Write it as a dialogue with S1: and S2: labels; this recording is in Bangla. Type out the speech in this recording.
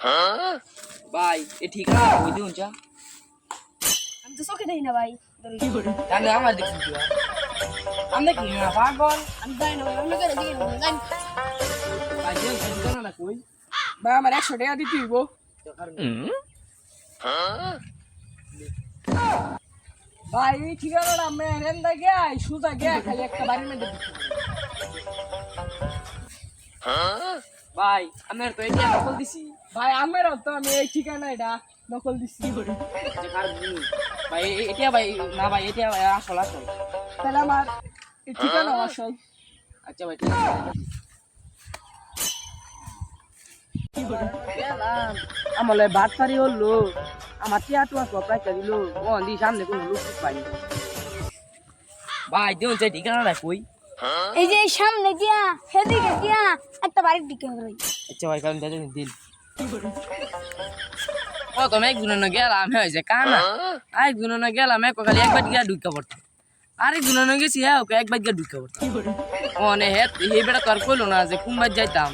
S1: ভাই এ ঠিকানা ওই দিন চা
S2: আমি তো চোখে দেখি না ভাই
S1: তাহলে আমার দেখছি কি আমি কি না পাগল
S2: আমি জানি না অন্য করে দেখি না জানি
S1: ভাই দিন ঠিকানাটা কই
S3: ভাই আমার একশো টাকা দিতে হইব ভাই এই ঠিকানাটা মেরেন দা গিয়া সুদা গিয়া খালি একটা বাড়ির মধ্যে
S1: ভাই আমার তো এটা নকল দিছি
S3: ভাই আমারও তো আমি এই ঠিকানা এটা নকল দিচ্ছি
S1: যে কার ভাই এটা ভাই না ভাই এটা ভাই আসল আসল।
S3: তাহলে আমার এই ঠিকানা আসল।
S1: আচ্ছা ভাই বাট পারি হলো আমার টিয়া টুয়া সব প্রাইসটা দিল ও দি সামনে কোনো লোক পাই ভাই দিন চাই ঠিকানাটা কই?
S2: এই যে এই সামনে গিয়া সেদিকে গিয়া একটা বাড়ির দিকে
S1: আচ্ছা ভাই কারণ দিন ও তো এক গুণ গেলাম হয়েছে কানা। গুণ গেলাম এক খালি একবার গিয়া ঢুকা পড়তাম আরেক গুণ গেছি হ্যাঁ ওকে একবার গিয়া ঢুকা পড়তাম ও নে হে বেটা তো আর কইলো না যে কোনবার যাইতাম